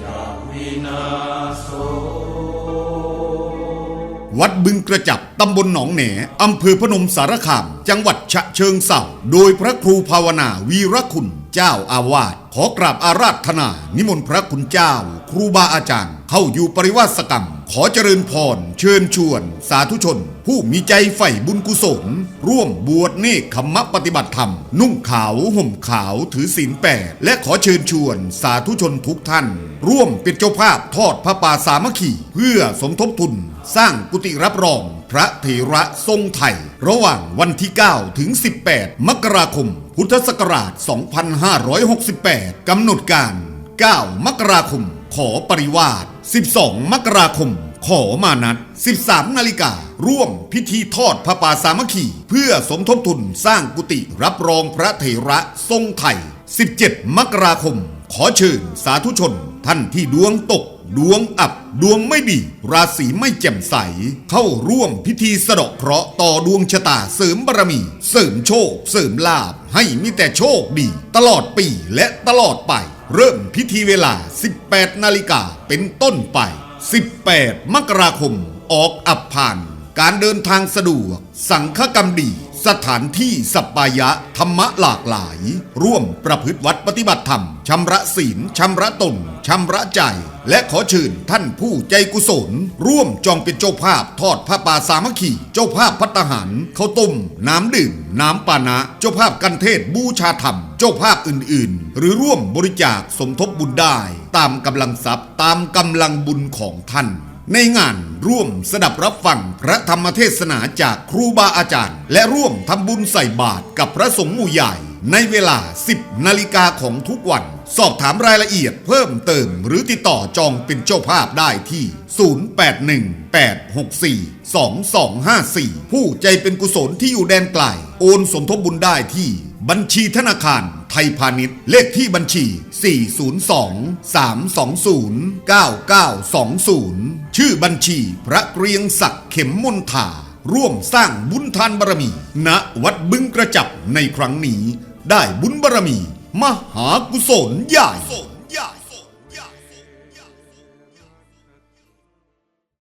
จะวินาโสวัดบึงกระจับ ตำบลหนองแหนอำเภอพนมสารคาม จังหวัดฉะเชิงเทราโดยพระครูภาวนาวีรคุณ เจ้าอาวาส ขอกราบอาราธนา นิมนต์พระคุณเจ้า ครูบาอาจารย์ เข้าอยู่ปริวาสกรรม ขอเจริญพร เชิญชวน สาธุชน ผู้มีใจใฝ่บุญกุศล ร่วมบวชเนกขมมะปฏิบัติธรรม นุ่งขาวห่มขาวถือศีลแปดและขอเชิญชวน สาธุชนทุกท่าน ร่วมเป็นเจ้าภาพทอดพระป่าสามัคคีเพื่อสมทบทุน สร้างกุฏิรับรองพระเถระทรงไทย ระหว่างวันที่ 9 ถึง 18 มกราคม พุทธศักราช 2568 กำหนดการ 9 มกราคม ขอปริวาส 12 มกราคม ขอมานัด 13 นาฬิการ่วมพิธีทอดพระป่าสามัคคี เพื่อสมทบทุนสร้างกุฏิรับรองพระเถระทรงไทย 17 มกราคม ขอเชิญสาธุชน ท่านที่ดวงตก ดวงอับดวงไม่ดี ราศีไม่แจ่มใส เข้าร่วมพิธีสะเดาะเคราะห์ต่อดวงชะตาเสริมบารมี เสริมโชค เสริมลาภให้มีแต่โชคดี ตลอดปีและตลอดไป เริ่มพิธีเวลา 18 นาฬิกาเป็นต้นไป 18 มกราคม ออกอับผ่าน การเดินทางสะดวก สังฆกรรมดี สถานที่สัปปายะธรรมะหลากหลาย ร่วมประพฤติวัดปฏิบัติธรรม ชำระศีล ชำระตน ชำระใจ และขอเชิญท่านผู้ใจกุศล ร่วมจองเป็นเจ้าภาพทอดผ้าป่าสามัคคีเจ้าภาพพัตหารข้าวต้ม น้ำดื่ม น้ำปานะ เจ้าภาพกันเทศบูชาธรรม เจ้าภาพอื่น ๆ หรือร่วมบริจาคสมทบบุญได้ ตามกำลังทรัพย์ตามกำลังบุญของท่าน ในงานร่วมสดับรับฟังพระธรรมเทศนาจากครูบาอาจารย์ และร่วมทำบุญใส่บาตรกับพระสงฆ์หมู่ใหญ่ ในเวลา 10 นาฬิกาของทุกวัน สอบถามรายละเอียดเพิ่มเติม หรือติดต่อจองเป็นเจ้าภาพได้ที่ 0818642254 ผู้ใจเป็นกุศลที่อยู่แดนไกลโอนสมทบบุญได้ที่ บัญชีธนาคาร ทยพาณิชย์ เลขที่บัญชี 402 320 9920 ชื่อบัญชีพระเกรียงศักดิ์เข็มมนทาร่วมสร้างบุญทานบารมี ณ วัดบึงกระจับในครั้งนี้ ได้บุญบารมี มหากุศลใหญ่